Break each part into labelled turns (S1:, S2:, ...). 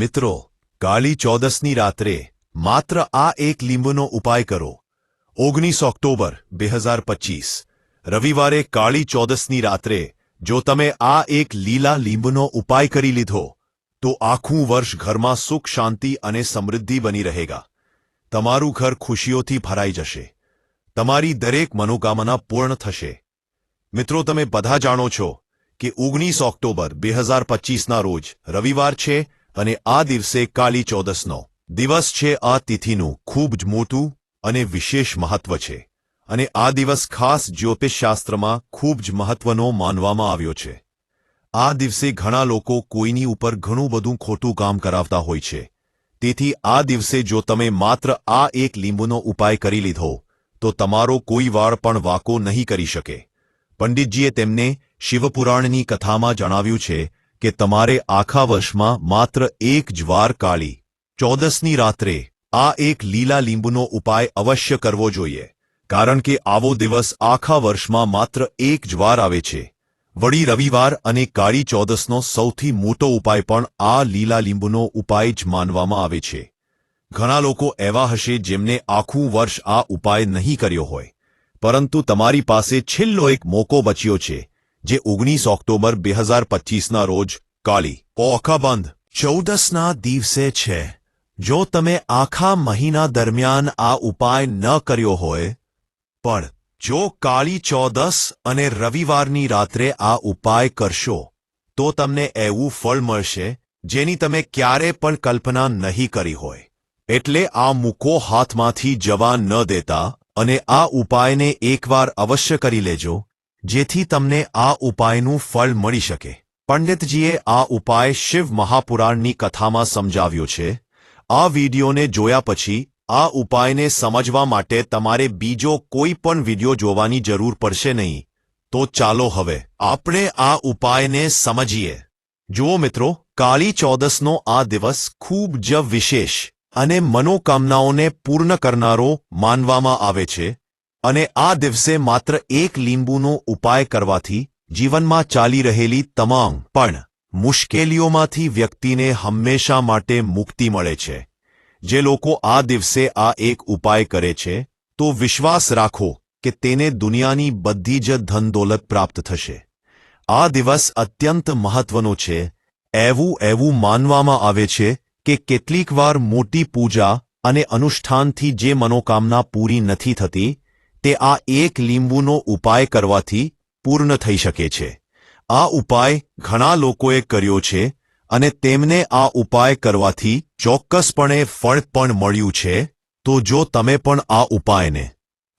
S1: મિત્રો, કાળી ચૌદસની રાત્રે માત્ર આ એક લીંબુનો ઉપાય કરો. ઓગણીસ ઓક્ટોબર, બે હજાર પચીસ. રવિવારે કાળી ચૌદસની રાત્રે જો તમે આ એક લીલા લીંબુનો ઉપાય કરી લીધો, તો આખું વર્ષ ઘરમાં સુખ, શાંતિ અને સમૃદ્ધિ બની રહેગા. તમારું ઘર ખુશીઓથી ભરાઈ જશે. તમારી દરેક મનોકામના પૂર્ણ થશે. મિત્રો, તમે બધા જાણો છો કે ઓગણીસ ઓક્ટોબર, બે હજાર પચીસના રોજ રવિવાર છે અને આ દિવસે કાળી ચૌદસનો દિવસ છે, આ તિથિનું ખૂબ જ મોટું અને વિશેષ મહત્વ છે. અને આ દિવસ ખાસ જ્યોતિષશાસ્ત્રમાં ખૂબ જ મહત્વનો માનવામાં આવ્યો છે. આ દિવસે ઘણા લોકો કોઈની ઉપર ઘણું બધું ખોટું કામ કરાવતા હોય છે. તેથી આ દિવસે જો તમે માત્ર આ એક લીંબુનો ઉપાય કરી લીધો, તો તમારો કોઈ વાળ પણ વાકો નહીં કરી શકે. પંડિતજીએ તેમને શિવપુરાણની કથામાં જણાવ્યું છે કે તમારે આખા વર્ષમાં માત્ર એક જ વાર કાળી. ચૌદસની રાત્રે આ એક લીલા લીંબુનો ઉપાય અવશ્ય કરવો જોઈએ, કારણ કે આવો દિવસ આખા વર્ષમાં માત્ર એક જ વાર આવે છે. વળી રવિવાર અને કાળી ચોદસનો સૌથી મોટો ઉપાય પણ આ લીલા લીંબુનો ઉપાય જ માનવામાં આવે છે. ઘણા લોકો એવા હશે જેમને આખું વર્ષ આ ઉપાય નહીં કર્યો હોય. પરંતુ તમારી પાસે છેલ્લો એક મોકો બચ્યો છે. જે ઓગણીસ ઓક્ટોબર બે હજાર પચીસના રોજ કાળી ઓખાબંધ ચૌદસના દિવસે છે. જો તમે આખા મહિના દરમિયાન આ ઉપાય ન કર્યો હોય, પણ જો કાળી ચૌદસ અને રવિવારની રાત્રે આ ઉપાય કરશો, તો તમને એવું ફળ મળશે, જેની તમે ક્યારે પણ કલ્પના નહીં કરી હોય. એટલે આ મૂકો હાથમાંથી જવા ન દેતા અને આ ઉપાયને એકવાર અવશ્ય કરી લેજો. જેથી તમને આ ઉપાયનું ફળ મળી શકે. પંડિતજીએ આ ઉપાય શિવ મહાપુરાણની કથામાં સમજાવ્યો છે. આ વિડીયોને જોયા પછી, આ ઉપાયને સમજવા માટે તમારે બીજો કોઈ પણ વીડિયો જોવાની જરૂર પડશે નહીં. તો ચાલો હવે, આપણે આ ઉપાયને સમજીએ. જુઓ મિત્રો, કાળી ચૌદસનો આ દિવસ ખૂબ જ વિશેષ અને મનોકામનાઓને પૂર્ણ કરનારો માનવામાં આવે છે. અને આ દિવસે માત્ર એક લીંબુનો ઉપાય કરવાથી જીવનમાં ચાલી રહેલી તમામ, પણ મુશ્કેલીઓમાંથી વ્યક્તિને હંમેશા માટે મુક્તિ મળે છે. જે લોકો આ દિવસે આ એક ઉપાય કરે છે, તો વિશ્વાસ રાખો કે તેને દુનિયાની બધી જ ધન દોલત પ્રાપ્ત થશે. આ દિવસ અત્યંત મહત્વનો છે. એવું એવું માનવામાં આવે છે કે કેટલીકવાર મોટી પૂજા અને અનુષ્ઠાનથી જે મનોકામના પૂરી નથી થતી તે આ એક લીંબુનો ઉપાય કરવાથી પૂર્ણ થઈ શકે છે. આ ઉપાય ઘણા લોકોએ કર્યો છે અને તેમને આ ઉપાય કરવાથી ચોક્કસપણે ફળ પણ મળ્યું છે. તો જો તમે પણ આ ઉપાયને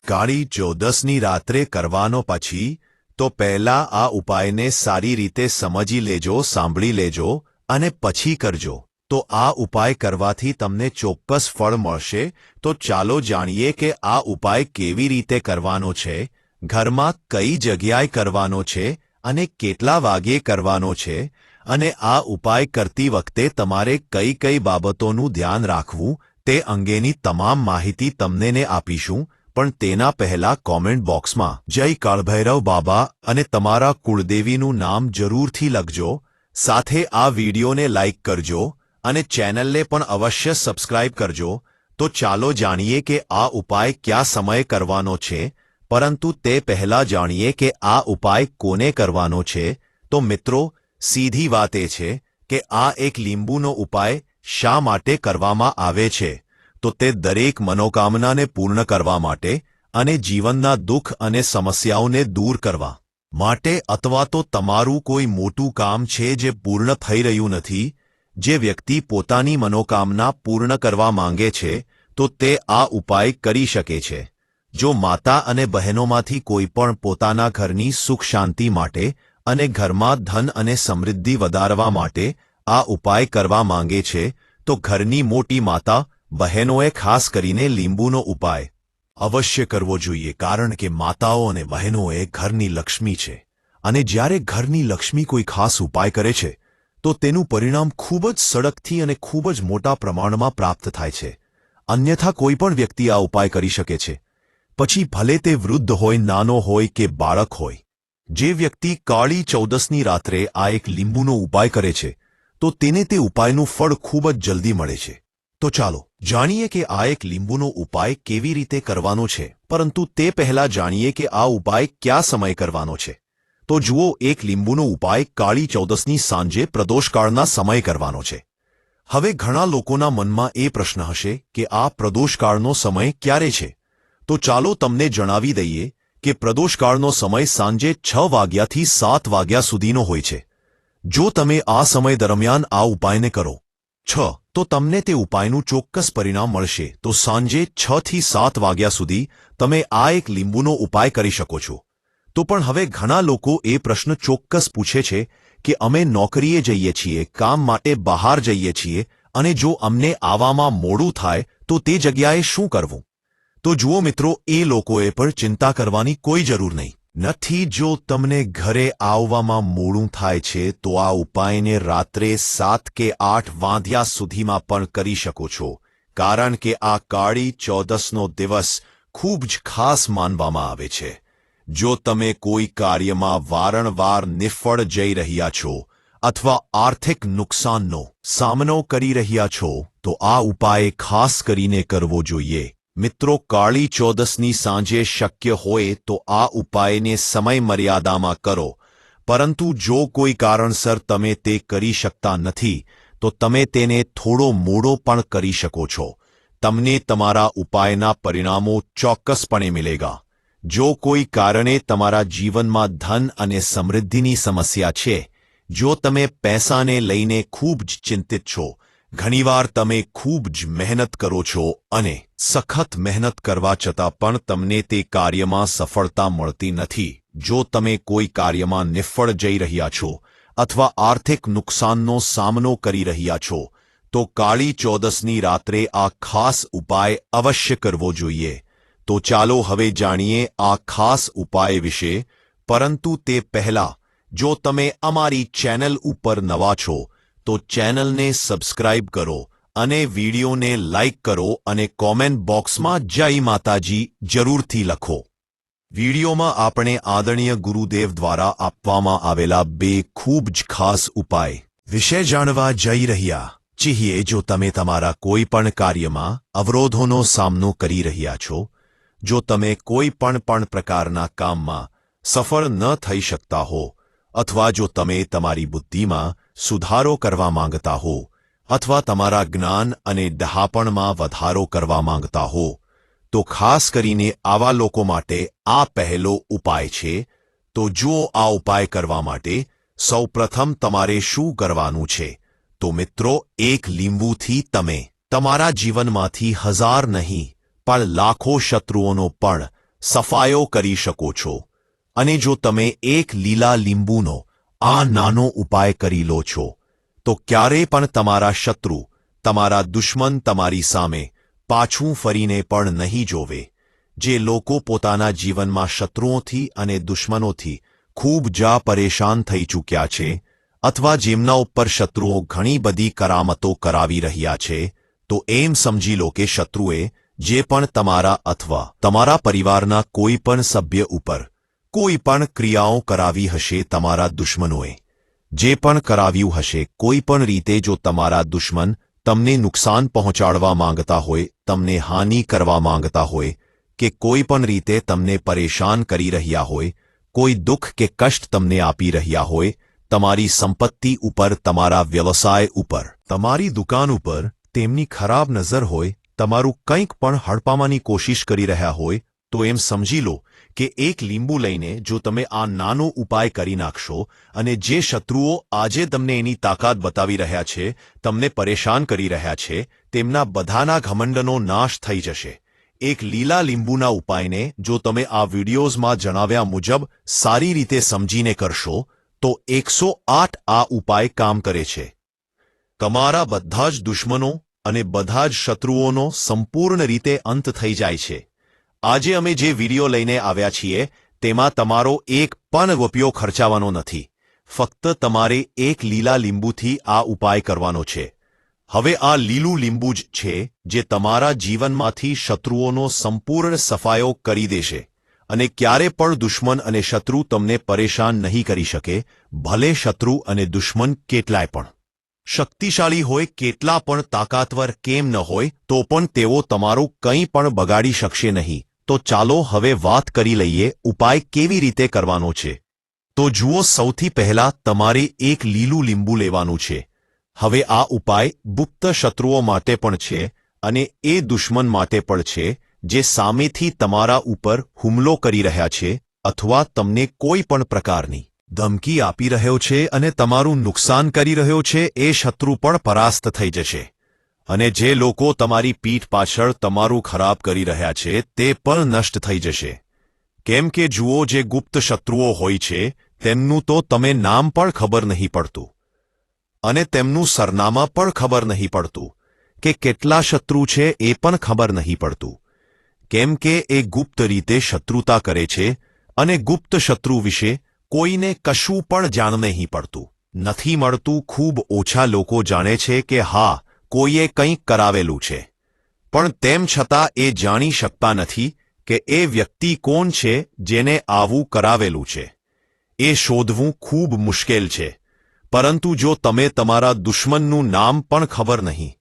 S1: કાળી ચૌદસની રાત્રે કરવાનો પછી, તો પહેલા આ ઉપાયને સારી રીતે સમજી લેજો, સાંભળી લેજો અને પછી કરજો. તો આ ઉપાય કરવાથી તમને ચોક્કસ ફળ મળશે. તો ચાલો જાણીએ કે આ ઉપાય કેવી રીતે કરવાનો છે, ઘરમાં કઈ જગ્યાએ કરવાનો છે અને કેટલા વાગ્યે કરવાનો છે અને આ ઉપાય કરતી વખતે તમારે કઈ કઈ બાબતોનું ધ્યાન રાખવું તે અંગેની તમામ માહિતી તમને આપીશું. પણ તેના પહેલા કોમેન્ટ બોક્સમાં જય કાળભૈરવ બાબા અને તમારા કુળદેવીનું નામ જરૂરથી લખજો. સાથે આ વિડીયોને લાઇક કરજો. અને ચેનલને પણ અવશ્ય સબસ્ક્રાઇબ કરજો. તો ચાલો જાણીએ કે આ ઉપાય કયા સમયે કરવાનો છે. પરંતુ તે પહેલા જાણીએ કે આ ઉપાય કોને કરવાનો છે. તો મિત્રો, સીધી વાત એ છે કે આ એક લીંબુનો ઉપાય શા માટે કરવામાં આવે છે. તો તે દરેક મનોકામનાને પૂર્ણ કરવા માટે અને જીવનના દુઃખ અને સમસ્યાઓને દૂર કરવા માટે અથવા તો તમારું કોઈ મોટું કામ છે જે પૂર્ણ થઈ રહ્યું નથી જે વ્યક્તિ પોતાની મનોકામના પૂર્ણ કરવા માંગે છે, તો તે આ ઉપાય કરી શકે છે. જો માતા અને બહેનોમાંથી કોઈ પણ પોતાના ઘરની સુખ શાંતિ માટે અને ઘરમાં ધન અને સમૃદ્ધિ વધારવા માટે આ ઉપાય કરવા માંગે છે, તો ઘરની મોટી માતા બહેનોએ ખાસ કરીને લીંબુનો ઉપાય અવશ્ય કરવો જોઈએ, કારણ કે માતાઓ અને બહેનોએ ઘરની લક્ષ્મી છે. અને જ્યારે ઘરની લક્ષ્મી કોઈ ખાસ ઉપાય કરે છે તો તેનું પરિણામ ખૂબ જ સડકથી અને ખૂબ જ મોટા પ્રમાણમાં પ્રાપ્ત થાય છે. અન્યથા કોઈ પણ વ્યક્તિ આ ઉપાય કરી શકે છે. પછી ભલે તે વૃદ્ધ હોય, નાનો હોય કે બાળક હોય. જે વ્યક્તિ કાળી ચૌદસની રાત્રે આ એક લીંબુનો ઉપાય કરે છે, તો તેને તે ઉપાયનું ફળ ખૂબ જ જલ્દી મળે છે. તો ચાલો, જાણીએ કે આ એક લીંબુનો ઉપાય કેવી રીતે કરવાનો છે, પરંતુ તે પહેલા જાણીએ કે આ ઉપાય કયા સમય કરવાનો છે. તો જુઓ, એક લીંબુનો ઉપાય કાળી ચૌદસની સાંજે પ્રદોષકાળના સમય કરવાનો છે. હવે ઘણા લોકોના મનમાં એ પ્રશ્ન હશે કે આ પ્રદોષકાળનો સમય ક્યારે છે? તો ચાલો તમને જણાવી દઈએ કે પ્રદોષકાળનો સમય સાંજે છ વાગ્યાથી સાત વાગ્યા સુધીનો હોય છે. જો તમે આ સમય દરમિયાન આ ઉપાયને કરો, છ, તો તમને તે ઉપાયનું ચોક્કસ પરિણામ મળશે. તો સાંજે છથી સાત વાગ્યા સુધી તમે આ એક લીંબુનો ઉપાય કરી શકો છો. તો પણ હવે ઘણા લોકો એ પ્રશ્ન ચોક્કસ પૂછે છે કે અમે નોકરીએ જઈએ છીએ, કામ માટે બહાર જઈએ છીએ અને જો અમને આવવામાં મોડું થાય તો તે જગ્યાએ શું કરવું? તો જુઓ મિત્રો, એ લોકોએ પણ ચિંતા કરવાની કોઈ જરૂર નહીં. નથી, જો તમને ઘરે આવવામાં મોડું થાય છે, તો આ ઉપાયને રાત્રે સાત કે આઠ વાંધ્યા સુધીમાં પણ કરી શકો છો. કારણ કે આ કાળી ચૌદસનો દિવસ ખૂબ જ ખાસ માનવામાં આવે છે. જો તમે કોઈ કાર્યમાં વારંવાર નિષ્ફળ જઈ રહ્યા છો અથવા આર્થિક નુકસાનનો સામનો કરી રહ્યા છો, તો આ ઉપાય ખાસ કરીને કરવો જોઈએ. મિત્રો, કાળી ચૌદસની સાંજે શક્ય હોય તો આ ઉપાયને સમય મર્યાદામાં કરો. પરંતુ જો કોઈ કારણસર તમે તે કરી શકતા નથી, તો તમે તેને થોડો મોડો પણ કરી શકો છો. તમને તમારા ઉપાયના પરિણામો ચોક્કસપણે મિલેગા. જો કોઈ કારણે તમારા જીવનમાં ધન અને સમૃદ્ધિની સમસ્યા છે, જો તમે પૈસાને લઈને ખૂબ જ ચિંતિત છો, ઘણીવાર તમે ખૂબ જ મહેનત કરો છો અને સખત મહેનત કરવા છતાં પણ તમને તે કાર્યમાં સફળતા મળતી નથી. જો તમે કોઈ કાર્યમાં નિષ્ફળ જઈ રહ્યા છો અથવા આર્થિક નુકસાનનો સામનો કરી રહ્યા છો, તો કાળી ચૌદસની રાત્રે આ ખાસ ઉપાય અવશ્ય કરવો જોઈએ. તો ચાલો હવે જાણીએ આ ખાસ ઉપાય વિશે, પરંતુ તે પહેલા, જો તમે અમારી ચેનલ ઉપર નવા છો, તો ચેનલને સબસ્ક્રાઇબ કરો અને વિડીયોને લાઇક કરો અને કોમેન્ટ બોક્સમાં જય માતાજી જરૂરથી લખો. વિડીયોમાં આપણે આદરણીય ગુરુદેવ દ્વારા આપવામાં આવેલા બે ખૂબ જ ખાસ ઉપાય. વિશે જાણવા જઈ રહ્યા છીએ જો તમે તમારા કોઈ પણ કાર્યમાં અવરોધોનો સામનો કરી રહ્યા છો જો તમે કોઈ પણ પણ પ્રકારના કામમાં સફળ ન થઈ શકતા હો, અથવા જો તમે તમારી બુદ્ધિમાં સુધારો કરવા માંગતા હો, અથવા તમારા જ્ઞાન અને ડહાપણમાં વધારો કરવા માંગતા હો, તો ખાસ કરીને આવા લોકો માટે આ પહેલો ઉપાય છે, તો જો આ ઉપાય કરવા માટે સૌપ્રથમ તમારે શું કરવાનું છે. તો મિત્રો, એક લીંબુથી તમે તમારા જીવનમાંથી હજાર નહીં પણ લાખો શત્રુઓનો પણ સફાયો કરી શકો છો. અને જો તમે એક લીલા લીંબુનો, આ નાનો ઉપાય કરી લો છો, તો ક્યારે પણ તમારા શત્રુ, તમારા દુશ્મન તમારી સામે પાછું ફરીને પણ નહીં જોવે, જે લોકો પોતાના જીવનમાં શત્રુઓથી અને દુશ્મનોથી ખૂબ જા પરેશાન થઈ ચૂક્યા છે, અથવા જેમના ઉપર શત્રુઓ ઘણી બધી કરામતો કરાવી રહ્યા છે, તો એમ સમજી લો કે શત્રુએ જે પણ તમારા અથવા તમારા પરિવારના કોઈ પણ સભ્ય ઉપર કોઈ પણ ક્રિયાઓ કરાવી હશે તમારા દુશ્મનોએ. જે પણ કરાવ્યું હશે, કોઈ પણ રીતે જો તમારા દુશ્મન તમને નુકસાન પહોંચાડવા માંગતા હોય, તમને હાનિ કરવા માંગતા હોય કે કોઈ પણ રીતે તમને પરેશાન કરી રહ્યા હોય, કોઈ દુઃખ કે કષ્ટ તમને આપી રહ્યા હોય, તમારી સંપત્તિ ઉપર, તમારા વ્યવસાય ઉપર, તમારી દુકાન ઉપર તેમની ખરાબ નજર હોય તમારું કંઈક પણ હડપાવાની કોશિશ કરી રહ્યા હોય, તો એમ સમજી લો કે એક લીંબુ લઈને જો તમે આ નાનો ઉપાય કરી નાખશો અને જે શત્રુઓ આજે તમને એની તાકાત બતાવી રહ્યા છે, તમને પરેશાન કરી રહ્યા છે, તેમના બધાના ઘમંડનો નાશ થઈ જશે. એક લીલા લીંબુના ઉપાયને જો તમે આ વિડીયોઝમાં જણાવ્યા મુજબ સારી રીતે સમજીને કરશો, તો એકસો આ ઉપાય કામ કરે છે. તમારા બધા જ દુશ્મનો અને બધા જ શત્રુઓનો સંપૂર્ણ રીતે અંત થઈ જાય છે. આજે અમે જે વીડિયો લઈને આવ્યા છીએ, તેમાં તમારો એક પણ રૂપિયો ખર્ચાવાનો નથી. ફક્ત તમારે એક લીલા લીંબુથી આ ઉપાય કરવાનો છે. હવે આ લીલું લીંબુ જ છે, જે તમારા જીવનમાંથી શત્રુઓનો સંપૂર્ણ સફાયો કરી દેશે. અને ક્યારે પણ દુશ્મન અને શત્રુ તમને પરેશાન નહીં કરી શકે, ભલે શત્રુ અને દુશ્મન કેટલાય પણ. શક્તિશાળી હોય કેટલા પણ તાકાતવર કેમ ન હોય, તો પણ તેઓ તમારું કંઈ પણ બગાડી શકશે નહીં. તો ચાલો હવે વાત કરી લઈએ ઉપાય કેવી રીતે કરવાનો છે. તો જુઓ સૌથી પહેલા તમારે એક લીલું લીંબુ લેવાનું છે. હવે આ ઉપાય ગુપ્ત શત્રુઓ માટે પણ છે અને એ દુશ્મન માટે પણ છે, જે સામેથી તમારા ઉપર હુમલો કરી રહ્યા છે અથવા તમને કોઈ પણ પ્રકારની ધમકી આપી રહ્યો છે અને તમારું નુકસાન કરી રહ્યો છે, એ શત્રુ પણ પરાસ્ત થઈ જશે. અને જે લોકો તમારી પીઠ પાછળ તમારું ખરાબ કરી રહ્યા છે, તે પણ નષ્ટ થઈ જશે. કેમ કે જુઓ જે ગુપ્ત શત્રુઓ હોય છે, તેમનું તો તમે નામ પણ ખબર નહીં પડતું. અને તેમનું સરનામા પણ ખબર નહીં પડતું કે કેટલા શત્રુ છે, એ પણ ખબર નહીં પડતું. કેમ કે એ ગુપ્ત રીતે શત્રુતા કરે છે અને ગુપ્ત શત્રુ વિશે કોઈને કશું પણ જાણ નહીં પડતું. નથી મળતું ખૂબ ઓછા લોકો જાણે છે કે હા, કોઈએ કંઈક કરાવેલું છે. પણ તેમ છતાં એ જાણી શકતા નથી કે એ વ્યક્તિ કોણ છે જેને આવું કરાવેલું છે. એ શોધવું ખૂબ મુશ્કેલ છે. પરંતુ જો તમે તમારા દુશ્મનનું નામ પણ ખબર નહીં,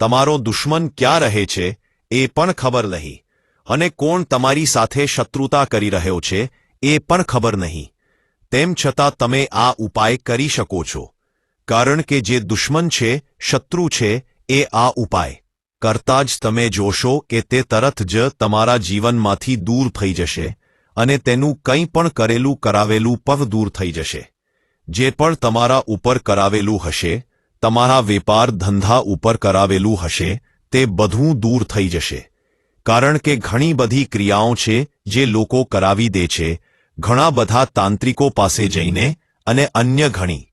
S1: તમારો દુશ્મન ક્યાં રહે છે એ પણ ખબર નહીં, અને કોણ તમારી સાથે શત્રુતા કરી રહ્યો છે એ પણ ખબર નહીં. તેમ છતાં તમે આ ઉપાય કરી શકો છો. કારણ કે જે દુશ્મન છે, શત્રુ છે, એ આ ઉપાય કરતા જ તમે જોશો કે તે તરત જ તમારા જીવનમાંથી દૂર થઈ જશે અને તેનું કંઈ પણ કરેલું કરાવેલું પવ દૂર થઈ જશે. જે પણ તમારા ઉપર કરાવેલું હશે, તમારા વેપાર ધંધા ઉપર કરાવેલું હશે, તે બધું દૂર થઈ જશે. કારણ કે ઘણી બધી ક્રિયાઓ છે જે લોકો કરાવી દે છે ઘણા બધા તાંત્રિકો પાસે જઈને અને અન્ય ઘણી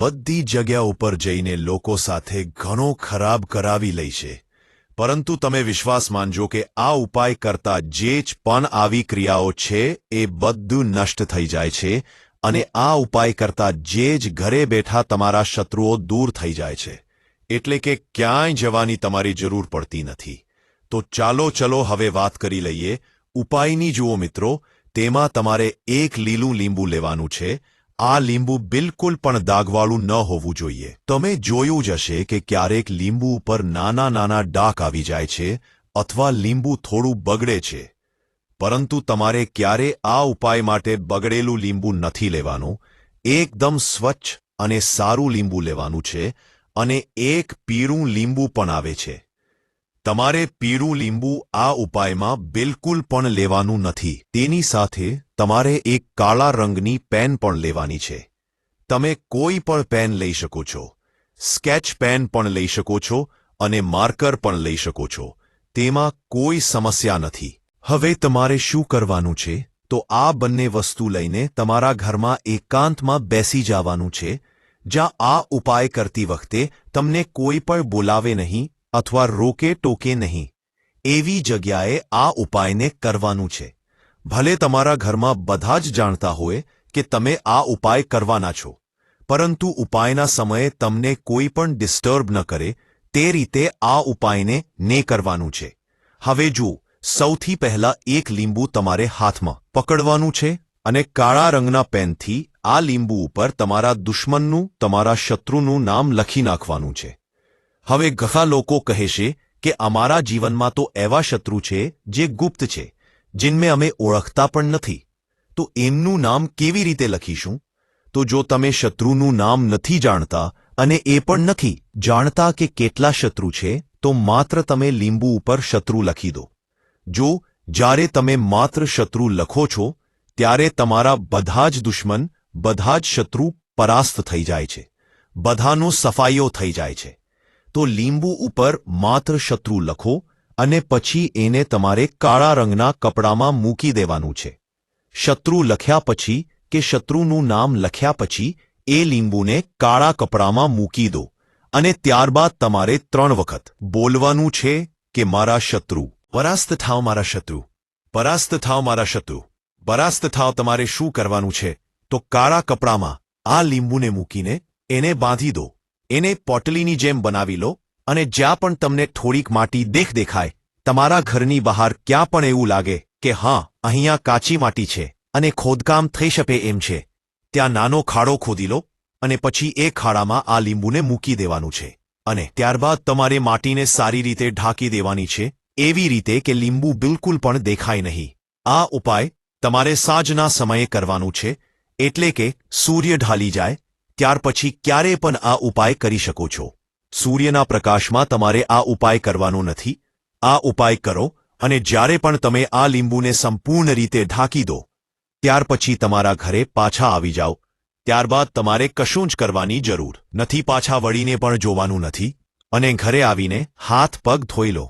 S1: બધી જગ્યા ઉપર જઈને લોકો સાથે ઘણો ખરાબ કરાવી લે છે. પરંતુ તમે વિશ્વાસ માનજો કે આ ઉપાય કરતા જે જ પણ આવી ક્રિયાઓ છે એ બધું નષ્ટ થઈ જાય છે અને આ ઉપાય કરતા જે જ ઘરે બેઠા તમારા શત્રુઓ દૂર થઈ જાય છે. એટલે કે ક્યાંય જવાની તમારી જરૂર પડતી નથી. તો ચાલો ચલો હવે વાત કરી લઈએ ઉપાયની. જુઓ મિત્રો તેમાં તમારે એક લીલું લીંબુ લેવાનું છે. આ લીંબુ બિલકુલ પણ દાગવાળું ન હોવું જોઈએ. તમે જોયું જ હશે કે ક્યારેક લીંબુ ઉપર નાના નાના ડાક આવી જાય છે અથવા લીંબુ થોડું બગડે છે. પરંતુ તમારે ક્યારે આ ઉપાય માટે બગડેલું લીંબુ નથી લેવાનું. એકદમ સ્વચ્છ અને સારું લીંબુ લેવાનું છે અને એક પીળું લીંબુ પણ આવે છે. તમારે પીળું લીંબુ આ ઉપાયમાં બિલકુલ પણ લેવાનું નથી. તેની સાથે તમારે એક કાળા રંગની પેન પણ લેવાની છે. તમે કોઈ પણ પેન લઈ શકો છો. સ્કેચ પેન પણ લઈ શકો છો અને માર્કર પણ લઈ શકો છો. તેમાં કોઈ સમસ્યા નથી. હવે તમારે શું કરવાનું છે? તો આ બંને વસ્તુ લઈને તમારા ઘરમાં એકાંતમાં બેસી જવાનું છે. જ્યાં આ ઉપાય કરતી વખતે તમને કોઈ પણ બોલાવે નહીં અથવા રોકે ટોકે નહીં. એવી જગ્યાએ આ ઉપાયને કરવાનું છે. ભલે તમારા ઘરમાં બધા જ જાણતા હોય કે તમે આ ઉપાય કરવાના છો, પરંતુ ઉપાયના સમયે તમને કોઈ પણ ડિસ્ટર્બ ન કરે તે રીતે આ ઉપાયને ને કરવાનું છે. હવે જુઓ, સૌથી પહેલા એક લીંબુ તમારે હાથમાં પકડવાનું છે અને કાળા રંગના પેનથી આ લીંબુ ઉપર તમારા દુશ્મનનું, તમારા શત્રુનું નામ લખી નાખવાનું છે. હવે ઘણા લોકો કહેશે કે અમારા જીવનમાં તો એવા શત્રુ છે જે ગુપ્ત છે જીનમે અમે ઓળખતા પણ નથી. તો એમનું નામ કેવી રીતે લખીશું? તો જો તમે શત્રુનું નામ નથી જાણતા અને એ પણ નથી જાણતા કે કેટલા શત્રુ છે, તો માત્ર તમે લીંબુ ઉપર શત્રુ લખી દો. જો જ્યારે તમે માત્ર શત્રુ લખો છો, ત્યારે તમારા બધા જ દુશ્મન, બધા જ શત્રુ પરાસ્ત થઈ જાય છે. બધાનો સફાઈઓ થઈ જાય છે. તો લીંબુ ઉપર માત્ર શત્રુ લખો અને પછી એને તમારે કાળા રંગના કપડામાં મૂકી દેવાનું છે. શત્રુ લખ્યા પછી કે શત્રુનું નામ લખ્યા પછી એ લીંબુને કાળા કપડામાં મૂકી દો અને ત્યારબાદ તમારે ત્રણ વખત બોલવાનું છે કે મારા શત્રુ. પરાસ્ત થાવ મારા શત્રુ. પરાસ્ત થાવ મારા શત્રુ. પરાસ્ત થાવ તમારે શું કરવાનું છે? તો કાળા કપડામાં આ લીંબુને મૂકીને એને બાંધી દો. એને પોટલીની જેમ બનાવી લો અને જ્યાં પણ તમને થોડીક માટી દેખ દેખાય, તમારા ઘરની બહાર ક્યાં પણ એવું લાગે કે હા, અહીંયા કાચી માટી છે અને ખોદકામ થઈ શકે એમ છે. ત્યાં નાનો ખાડો ખોદી લો અને પછી એ ખાડામાં આ લીંબુને મૂકી દેવાનું છે. અને ત્યારબાદ તમારે માટીને સારી રીતે ઢાંકી દેવાની છે, એવી રીતે કે લીંબુ બિલકુલ પણ દેખાય નહીં. આ ઉપાય તમારે સાંજના સમયે કરવાનું છે, એટલે કે સૂર્ય ઢાલી જાય ત્યાર પછી ક્યારે પણ આ ઉપાય કરી શકો છો. સૂર્યના પ્રકાશમાં તમારે આ ઉપાય કરવાનો નથી. આ ઉપાય કરો અને જ્યારે પણ તમે આ લીંબુને સંપૂર્ણ રીતે ઢાંકી દો, ત્યાર પછી તમારા ઘરે પાછા આવી જાઓ. ત્યારબાદ તમારે કશું જ કરવાની જરૂર નથી, પાછા વળીને પણ જોવાનું નથી અને ઘરે આવીને હાથ પગ ધોઈ લો.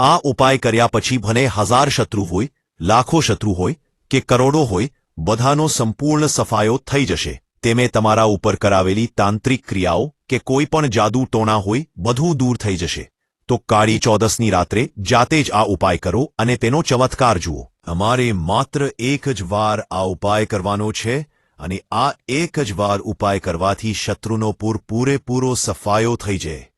S1: આ ઉપાય કર્યા પછી ભલે હજાર શત્રુ હોય, લાખો શત્રુ હોય કે કરોડો હોય, બધાનો સંપૂર્ણ સફાયો થઈ જશે. તેમે તમારા ઉપર કરાવેલી તાંત્રિક ક્રિયાઓ કે કોઈ પણ જાદુ ટોણા હોય, બધું દૂર થઈ જશે. તો કાળી ચોદસની રાત્રે જાતે જ આ ઉપાય કરો અને તેનો ચમત્કાર જુઓ. અમારે માત્ર એક જ વાર આ ઉપાય કરવાનો છે અને આ એક જ વાર ઉપાય કરવાથી શત્રુનો પૂર પૂરેપૂરો સફાયો થઈ જાય.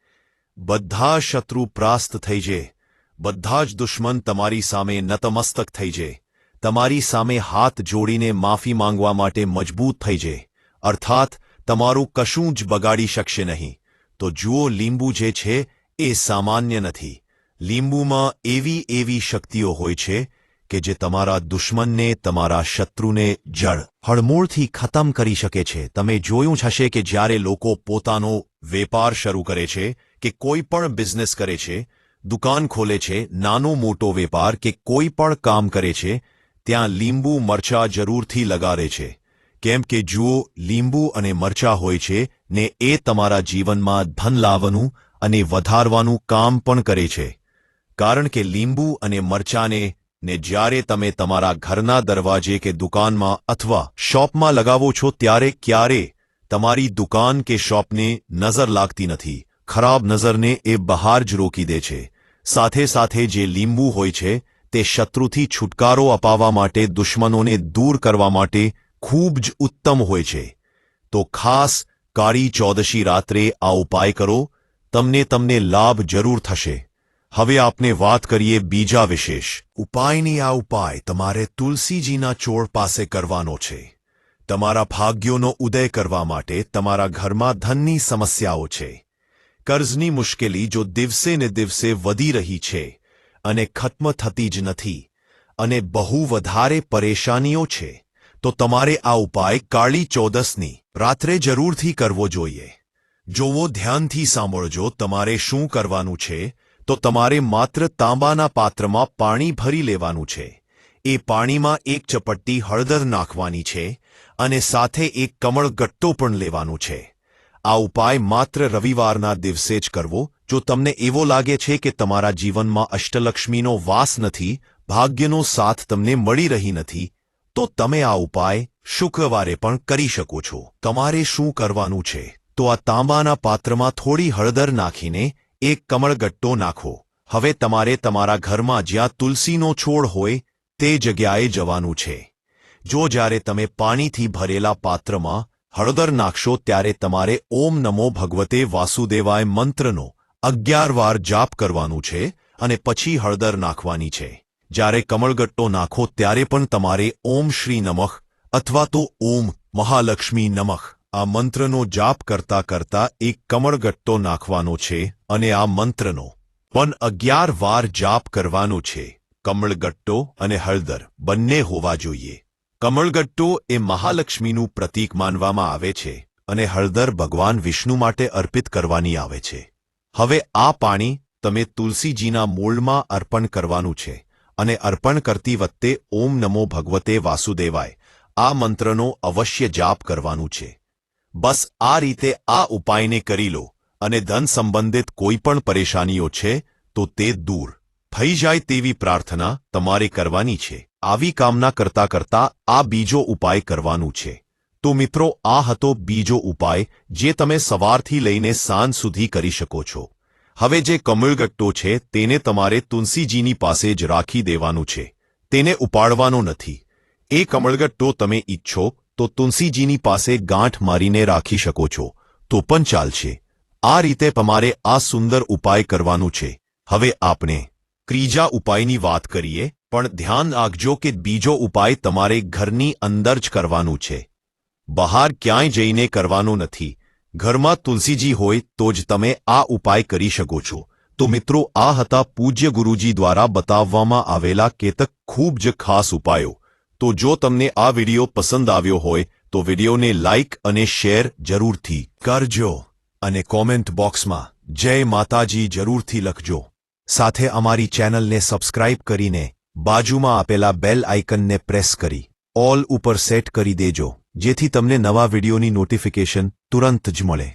S1: બધા શત્રુ પ્રાસ્ત થઈ જાય. બધા જ દુશ્મન તમારી સામે નતમસ્તક થઈ જાય. તમારી સામે હાથ જોડીને માફી માંગવા માટે મજબૂત થઈ જાય. અર્થાત, તમારું કશું જ બગાડી શકશે નહીં. તો જુઓ, લીંબુ જે છે, એ સામાન્ય નથી. લીંબુમાં એવી એવી શક્તિઓ હોય છે કે જે તમારા દુશ્મનને, તમારા શત્રુને જળ, હળમૂળથી ખતમ કરી શકે છે. તમે જોયું જ હશે કે જ્યારે લોકો પોતાનો વેપાર શરૂ કરે છે કે કોઈ પણ બિઝનેસ કરે છે, દુકાન ખોલે છે, નાનો મોટો વેપાર કે કોઈ પણ કામ કરે છે, ત્યાં લીંબુ મરચા જરૂરથી લગાડે છે. કેમ કે જુઓ, લીંબુ અને મરચા હોય છે ને એ તમારા જીવનમાં ધન લાવવાનું અને વધારવાનું કામ પણ કરે છે. કારણ કે લીંબુ અને મરચાને ને જ્યારે તમે તમારા ઘરના દરવાજે કે દુકાનમાં અથવા શોપમાં લગાવો છો ત્યારે ક્યારે તમારી દુકાન કે શોપને નજર લાગતી નથી. ખરાબ નજરને એ બહાર જ રોકી દે છે. સાથે સાથે જે લીંબુ હોય છે, તે શત્રુથી છુટકારો અપાવવા માટે, દુશ્મનોને દૂર કરવા માટે ખૂબ જ ઉત્તમ હોય છે. તો ખાસ કાળી ચૌદશી રાત્રે આ ઉપાય કરો. તમને તમને લાભ જરૂર થશે. હવે આપને વાત કરીએ બીજા વિશેષ. ઉપાયની આ ઉપાય તમારે તુલસીજીના ચોળ પાસે કરવાનો છે. તમારા ભાગ્યોનો ઉદય કરવા માટે તમારા ઘરમાં ધનની સમસ્યાઓ છે. કર્જની મુશ્કેલી જો દિવસે ને દિવસે વધી રહી છે અને ખત્મ થતી જ નથી અને બહુ વધારે પરેશાનીઓ છે. તો તમારે આ ઉપાય કાળી ચૌદસની રાત્રે જરૂરથી કરવો જોઈએ. જોવો, ધ્યાનથી સાંભળજો, તમારે શું કરવાનું છે? તો તમારે માત્ર તાંબાના પાત્રમાં પાણી ભરી લેવાનું છે. એ પાણીમાં એક ચપટ્ટી હળદર નાખવાની છે અને સાથે એક કમળ ગટ્ટો પણ લેવાનું છે. આ ઉપાય માત્ર રવિવારના દિવસે જ કરવો. જો તમને એવો લાગે છે કે તમારા જીવનમાં અષ્ટલક્ષ્મીનો વાસ નથી, ભાગ્યનો સાથ તમને મળી રહી નથી તો તમે આ ઉપાય શુક્રવારે પણ કરી શકો છો. તમારે શું કરવાનું છે? તો આ તાંબાના પાત્રમાં થોડી હળદર નાખીને એક કમળગટ્ટો નાખો. હવે તમારે તમારા ઘરમાં જ્યાં તુલસીનો છોડ હોય તે જગ્યાએ જવાનું છે. જો જ્યારે તમે પાણીથી ભરેલા પાત્રમાં હળદર નાખશો ત્યારે તમારે ઓમ નમો ભગવતે વાસુદેવાય મંત્રનો અગિયાર વાર જાપ કરવાનું છે અને પછી હળદર નાખવાની છે. જ્યારે કમળગટ્ટો નાખો ત્યારે પણ તમારે ઓમ શ્રી નમઃ અથવા તો ઓમ મહાલક્ષ્મી નમઃ. આ મંત્રનો જાપ કરતા કરતા એક કમળગટ્ટો નાખવાનો છે અને આ મંત્રનો પણ અગિયાર વાર જાપ કરવાનો છે. કમળગટ્ટો અને હળદર બંને હોવા જોઈએ. કમળગટ્ટો એ મહાલક્ષ્મીનું પ્રતીક માનવામાં આવે છે અને હળદર ભગવાન વિષ્ણુ માટે અર્પિત કરવાની આવે છે. હવે આ પાણી તમે તુલસીજીના મૂળમાં અર્પણ કરવાનું છે. અને અર્પણ કરતી વખતે ઓમ નમો ભગવતે વાસુદેવાય. આ મંત્રનો અવશ્ય જાપ કરવાનું છે. બસ આ રીતે આ ઉપાયને કરી લો અને ધન સંબંધિત કોઈ પણ પરેશાનીઓ છે, તો તે દૂર. થઈ જાય તેવી પ્રાર્થના તમારે કરવાની છે. આવી કામના કરતા કરતા આ બીજો ઉપાય કરવાનું છે. તો મિત્રો આ હતો બીજો ઉપાય જે તમે સવારથી લઈને સાંજ સુધી કરી શકો છો. હવે જે કમળગટ્ટો છે, તેને તમારે તુલસીજીની પાસે જ રાખી દેવાનું છે. તેને ઉપાડવાનો નથી. એ કમળગટ્ટો તમે ઈચ્છો, તો તુલસીજીની પાસે ગાંઠ મારીને રાખી શકો છો. તો પણ ચાલશે. આ રીતે તમારે આ સુંદર ઉપાય કરવાનું છે. હવે આપણે ત્રીજા ઉપાયની વાત કરીએ, પણ ધ્યાન રાખજો કે બીજો ઉપાય તમારે ઘરની અંદર જ કરવાનું છે. બહાર ક્યાંય જઈને કરવાનો નથી. ઘરમાં તુલસીજી હોય તો જ તમે આ ઉપાય કરી શકો છો. તો મિત્રો, આ હતા પૂજ્ય ગુરુજી દ્વારા બતાવવામાં આવેલા કેતક ખૂબ જ ખાસ ઉપાયો. તો જો તમને આ વિડિયો પસંદ આવ્યો હોય, તો વિડિયોને લાઇક અને શેર જરૂરથી કરજો અને કોમેન્ટ બોક્સમાં જય માતાજી જરૂરથી લખજો. સાથે અમારી ચેનલને સબસ્ક્રાઇબ કરીને બાજુમાં આપેલા બેલ આઇકનને પ્રેસ કરી, ઓલ ઉપર સેટ કરી દેજો. જેથી તમને નવા વિડિયોની નોટિફિકેશન તુરંત જ મળે.